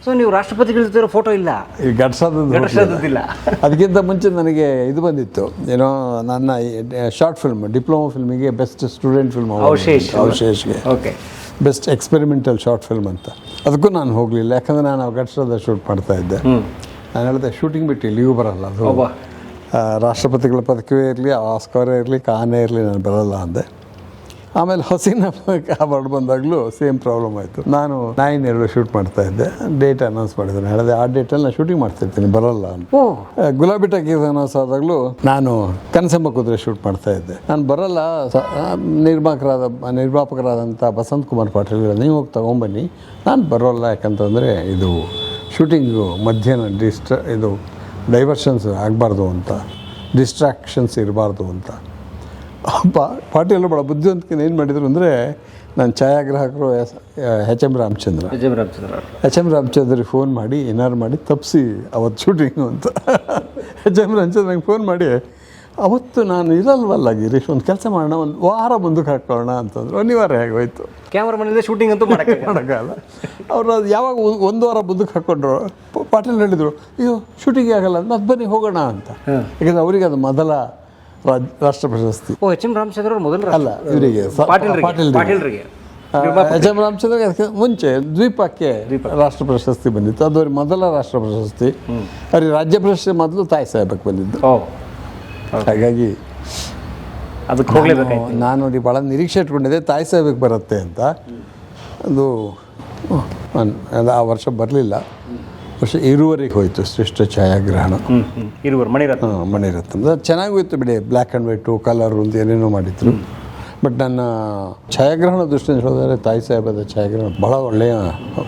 S3: ಸೊ ನೀವು ರಾಷ್ಟ್ರಪತಿಗಳ ಜೊತೆ ಫೋಟೋ ಇಲ್ಲ.
S4: ಈ ಘಟಶ್ರಾದ್ದದ
S3: ಇಲ್ಲ.
S4: ಅದಕ್ಕಿಂತ ಮುಂಚೆ ನನಗೆ ಇದು ಬಂದಿತ್ತು. ಏನೋ ನನ್ನ ಶಾರ್ಟ್ ಫಿಲ್ಮ್ ಡಿಪ್ಲೊಮಾ ಫಿಲ್ಮಿಗೆ best student film
S3: Avashesh.
S4: ಅವಶೇಷ್ಗೆ.
S3: Okay
S4: best experimental short film ಅಂತ. ಅದಕ್ಕೂ ನಾನು ಹೋಗಲಿಲ್ಲ. ಯಾಕಂದರೆ ನಾನು ಘಟಶ್ರಾದ ಶೂಟ್ ಮಾಡ್ತಾ ಇದ್ದೆ. ನಾನು ಹೇಳಿದೆ ಶೂಟಿಂಗ್ ಬಿಟ್ಟು ಲೀವ್ ಬರಲ್ಲ. ಅದು ರಾಷ್ಟ್ರಪತಿಗಳ ಪದಕವೇ ಇರಲಿ ಆಸ್ಕರೇ ಇರಲಿ ಕಾನೇ ಇರಲಿ ನಾನು ಬರಲ್ಲ ಅಂದೆ. ಆಮೇಲೆ ಹೊಸಿನ ಅವಾರ್ಡ್ ಬಂದಾಗಲೂ ಸೇಮ್ ಪ್ರಾಬ್ಲಮ್ ಆಯಿತು. ನಾನು ನೈನ್ ಎರಡು ಶೂಟ್ ಮಾಡ್ತಾ ಇದ್ದೆ. ಡೇಟ್ ಅನೌನ್ಸ್ ಮಾಡಿದ್ದೇನೆ ಹೇಳಿದೆ ಆ ಡೇಟಲ್ಲಿ ನಾನು ಶೂಟಿಂಗ್ ಮಾಡ್ತಿರ್ತೀನಿ ಬರಲ್ಲ ಗುಲಾಬಿ ಟಕೀಸ್ ಅನೌನ್ಸ್ ಆದಾಗಲೂ ನಾನು ಕನಸಂಬ ಕುದುರೆ ಶೂಟ್ ಮಾಡ್ತಾ ಇದ್ದೆ. ನಾನು ಬರಲ್ಲ ನಿರ್ಮಾಕರಾದ ನಿರ್ಮಾಪಕರಾದ ನಿರ್ಮಾಪಕರಾದಂಥ ಬಸಂತ್ ಕುಮಾರ್ ಪಾಟೀಲ್ ನೀವು ಹೋಗಿ ತಗೊಂಬನ್ನಿ. ನಾನು ಬರೋಲ್ಲ ಯಾಕಂತಂದರೆ ಇದು ಶೂಟಿಂಗು ಮಧ್ಯಾಹ್ನ ಡಿಸ್ಟ್ರ ಇದು ಡೈವರ್ಷನ್ಸ್ ಆಗಬಾರ್ದು ಅಂತ. ಡಿಸ್ಟ್ರಾಕ್ಷನ್ಸ್ ಇರಬಾರ್ದು ಅಂತ. ಪಾ ಪಾಟೀಲ್ ಭಾಳ ಬುದ್ಧಿವಂತಿಕೆ ಏನು ಮಾಡಿದರು ಅಂದರೆ ನನ್ನ ಛಾಯಾಗ್ರಾಹಕರು S H M Ramachandra.
S3: H M Ramachandra.
S4: H M ರಾಮಚಂದ್ರಿಗೆ phone ಮಾಡಿ ಏನಾರು ಮಾಡಿ ತಪ್ಪಿಸಿ ಅವತ್ತು ಶೂಟಿಂಗು ಅಂತ. ಎಚ್ ಎಂ ರಾಮಚಂದ್ರಂಗೆ ಫೋನ್ ಮಾಡಿ ಅವತ್ತು ನಾನು ಇರಲ್ವಲ್ಲ ಗಿರೀಶ್ ಒಂದು ಕೆಲಸ ಮಾಡೋಣ ಒಂದು ವಾರ ಮುಂದಕ್ಕೆ ಹಾಕೋಣ ಅಂತಂದ್ರು. ಅನಿವಾರ್ಯ ಆಗೋಯ್ತು
S3: ಕ್ಯಾಮ್ರಾಮನಿಂದ ಶೂಟಿಂಗ್ ಅಂತೂ ಮಾಡಕ್ಕೆ
S4: ಮಾಡೋಕ್ಕಾಗಲ್ಲ. ಅವ್ರು ಅದು ಯಾವಾಗ ಒಂದು ವಾರ ಮುಂದಕ್ಕೆ ಹಾಕ್ಕೊಂಡ್ರು ಪಾಟೀಲ್ ಹೇಳಿದರು ಅಯ್ಯೋ ಶೂಟಿಂಗ್ ಆಗಲ್ಲ ಅದು ಬನ್ನಿ ಹೋಗೋಣ ಅಂತ. ಯಾಕಂದರೆ ಅವರಿಗೆ ಅದು ಮೊದಲ ರಾಷ್ಟ್ರ ಪ್ರಶಸ್ತಿ.
S3: ಓ ಎಚ್ ಎಂ ರಾಮಚಂದ್ರ ಅವರು ಮೊದಲು
S4: ಅಲ್ಲ ಇವರಿಗೆ ಸ-
S3: ಪಾಟೀಲ್ರಿಗೆ
S4: ಪಾಟೀಲ್ರಿಗೆ.
S3: ಪಾಟೀಲ್ರಿಗೆ.
S4: ಎಚ್ ಎಂ ರಾಮಚಂದ್ರ ಅದಕ್ಕೆ ಮುಂಚೆ ದ್ವೀಪಕ್ಕೆ ರಾಷ್ಟ್ರ ಪ್ರಶಸ್ತಿ ಬಂದಿತ್ತು. ಅದು ಅವ್ರಿಗೆ ಮೊದಲ ರಾಷ್ಟ್ರ ಪ್ರಶಸ್ತಿ. ಅವ್ರಿಗೆ ರಾಜ್ಯ ಪ್ರಶಸ್ತಿ ಮೊದಲು ತಾಯಿ ಸಾಹೇಬಕ್ಕೆ ಬಂದಿದ್ದು.
S3: ಓ.
S4: ಹಾಗಾಗಿ
S3: ಅದಕ್ಕೆ ಹೋಗ್ಲೇಬೇಕಾಯ್ತು.
S4: ನಾನು- ಅವ್ರಿಗೆ ನೋಡಿ ಭಾಳ ನಿರೀಕ್ಷೆ ಇಟ್ಕೊಂಡಿದ್ದೆ ತಾಯಿ ಸಾಹೇಬಕ್ಕೆ ಬರುತ್ತೆ ಅಂತ. ಅದು ಅದು ಆ ವರ್ಷ ಬರಲಿಲ್ಲ. ವರ್ಷ ಇರುವರೆಗೆ ಹೋಯಿತು ಶ್ರೇಷ್ಠ ಛಾಯಾಗ್ರಹಣ.
S3: ಇರುವರು ಮಣಿರತ್ನ.
S4: ಮಣಿರತ್ನ. ಚೆನ್ನಾಗೂ ಹೋಯ್ತು ಬಿಡಿ ಬ್ಲ್ಯಾಕ್ ಆ್ಯಂಡ್ ವೈಟು ಕಲರು ಅಂತ ಏನೇನೋ ಮಾಡಿದ್ರು. ಬಟ್ ನನ್ನ ಛಾಯಾಗ್ರಹಣ ದೃಷ್ಟಿಯಿಂದ ಹೇಳಿದ್ರೆ ತಾಯಿ ಸಾಹೇಬದ ಛಾಯಾಗ್ರಹಣ ಬಹಳ ಒಳ್ಳೆಯ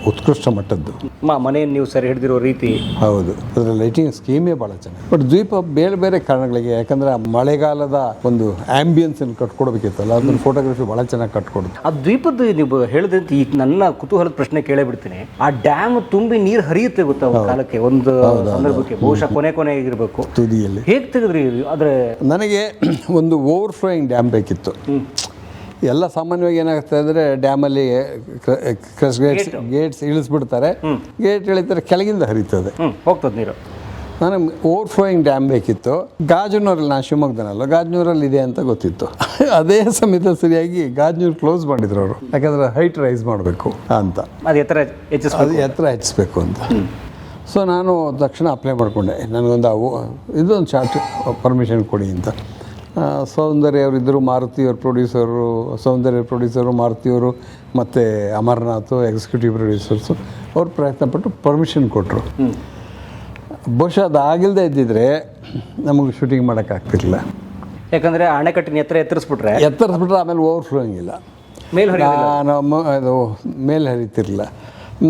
S4: ಉತ್ಕೃಷ್ಟ ಮಟ್ಟದ್ದು.
S3: ಮಾ ಮನೆಯನ್ನು ನೀವು ಸರಿ ಹಿಡಿದಿರೋ ರೀತಿ.
S4: ಹೌದು. ಅದರ ಲೈಟಿಂಗ್ ಸ್ಕೀಮೇ ಭಾಳ ಚೆನ್ನಾಗಿ. ಬಟ್ ದ್ವೀಪ ಬೇರೆ ಬೇರೆ ಕಾರಣಗಳಿಗೆ ಯಾಕಂದ್ರೆ ಮಳೆಗಾಲದ ಒಂದು ಆಂಬಿಯನ್ಸ್ ಅನ್ನು ಕಟ್ಕೊಡ್ಬೇಕಿತ್ತಲ್ಲ ಅದನ್ನ ಫೋಟೋಗ್ರಫಿ ಭಾಳ ಚೆನ್ನಾಗಿ ಕಟ್ಕೊಡುತ್ತೆ.
S3: ಆ ದ್ವೀಪದ ನೀವು ಹೇಳಿದಂತೆ ಈ ನನ್ನ ಕುತೂಹಲದ ಪ್ರಶ್ನೆ ಕೇಳೇ ಬಿಡ್ತೀನಿ. ಆ ಡ್ಯಾಮ್ ತುಂಬಿ ನೀರು ಹರಿಯುತ್ತೆ ಗೊತ್ತಾ ಒಂದು ಕಾಲಕ್ಕೆ? ಒಂದು ಸಂದರ್ಭಕ್ಕೆ. ಬಹುಶಃ ಕೊನೆ ಕೊನೆ ಆಗಿರ್ಬೇಕು.
S4: ತುದಿಯಲ್ಲಿ.
S3: ಹೇಗೆ ತೆಗೆದ್ರಿ? ಆದರೆ
S4: ನನಗೆ ಒಂದು ಓವರ್ ಫ್ಲೋಯಿಂಗ್ ಡ್ಯಾಮ್ ಬೇಕಿತ್ತು ಎಲ್ಲ ಸಾಮಾನ್ಯವಾಗಿ ಏನಾಗುತ್ತೆ ಅಂದರೆ ಡ್ಯಾಮಲ್ಲಿ ಕ್ರಸ್ ಗೇಟ್ಸ್ ಗೇಟ್ಸ್ ಇಳಿಸ್ಬಿಡ್ತಾರೆ. ಗೇಟ್ ಇಳಿತಾರೆ ಕೆಳಗಿಂದ ಹರಿತದೆ.
S3: ಹೋಗ್ತದೆ ನೀರು.
S4: ನನಗೆ ಓವರ್ಫ್ಲೋಯಿಂಗ್ ಡ್ಯಾಮ್ ಬೇಕಿತ್ತು. ಗಾಜನೂರಲ್ಲಿ ನಾನು ಶಿವಮೊಗ್ಗದನಲ್ಲ ಗಾಜನೂರಲ್ಲಿ ಇದೆ ಅಂತ ಗೊತ್ತಿತ್ತು. ಅದೇ ಸಮೇತ ಸರಿಯಾಗಿ ಗಾಜನೂರು ಕ್ಲೋಸ್ ಮಾಡಿದ್ರು ಅವರು. ಯಾಕಂದ್ರೆ ಹೈಟ್ ರೈಸ್ ಮಾಡಬೇಕು ಅಂತ.
S3: ಅದು ಎತ್ತರ
S4: ಅದು ಎತ್ತರ ಹೆಚ್ಚಿಸ್ಬೇಕು ಅಂತ. ಸೊ ನಾನು ತಕ್ಷಣ ಅಪ್ಲೈ ಮಾಡಿಕೊಂಡೆ. ನನಗೊಂದು ಅವು ಇದೊಂದು ಚಾರ್ಟ್ ಪರ್ಮಿಷನ್ ಕೊಡಿ ಅಂತ. ಸೌಂದರ್ಯ ಅವರಿದ್ದರು ಮಾರುತಿಯವ್ರ ಪ್ರೊಡ್ಯೂಸರು ಸೌಂದರ್ಯ ಪ್ರೊಡ್ಯೂಸರು ಮಾರುತಿಯವರು ಮತ್ತು ಅಮರನಾಥ್ ಎಕ್ಸಿಕ್ಯೂಟಿವ್ ಪ್ರೊಡ್ಯೂಸರ್ಸು ಅವ್ರು ಪ್ರಯತ್ನಪಟ್ಟು ಪರ್ಮಿಷನ್ ಕೊಟ್ಟರು ಬಹುಶಃ ಅದು ಆಗಿಲ್ಲದೆ ಇದ್ದಿದ್ರೆ ನಮಗೆ ಶೂಟಿಂಗ್ ಮಾಡೋಕ್ಕಾಗ್ತಿರ್ಲಿಲ್ಲ
S3: ಯಾಕಂದರೆ ಅಣೆಕಟ್ಟಿನ ಎತ್ತರ ಎತ್ತರಿಸ್ಬಿಟ್ರೆ
S4: ಎತ್ತರಿಸ್ಬಿಟ್ರೆ ಆಮೇಲೆ ಓವರ್ಫ್ಲೋಯಿಂಗ್ ಇಲ್ಲ.
S3: ಮೇಲೆ.
S4: ನಾನು ಅದು ಮೇಲೆ ಹರಿತಿರ್ಲಿಲ್ಲ.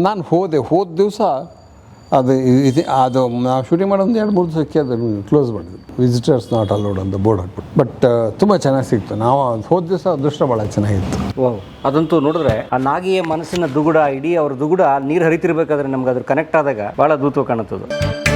S4: ನಾನು ಹೋದೆ ಹೋದ ದಿವಸ ಅದು ಇದು ಅದು ನಾವು ಶೂಟಿಂಗ್ ಮಾಡೋ ಒಂದು ಎರಡು ಮೂರು ದಿವಸಕ್ಕೆ ಅದನ್ನು ಕ್ಲೋಸ್ ಮಾಡಿದ್ವಿ ವಿಸಿಟರ್ಸ್ ನಾಟ್ ಅಲೌಡ್ ಅಂತ ಬೋರ್ಡ್ ಹಾಕ್ಬಿಟ್ಟು. ಬಟ್ ತುಂಬ ಚೆನ್ನಾಗಿ ಸಿಕ್ತು. ನಾವು ಹೋದ ದಿವಸ ಅದೃಷ್ಟ ಭಾಳ ಚೆನ್ನಾಗಿತ್ತು.
S3: ಅದಂತೂ ನೋಡಿದ್ರೆ ಆ ನಾಗಿಯ ಮನಸ್ಸಿನ ದುಗುಡ, ಇಡೀ ಅವ್ರ ದುಗುಡ, ನೀರು ಹರಿತಿರ್ಬೇಕಾದ್ರೆ ನಮ್ಗೆ ಅದ್ರ ಕನೆಕ್ಟ್ ಆದಾಗ ಭಾಳ ಅದ್ಭುತವಾಗಿ ಕಾಣುತ್ತದೆ.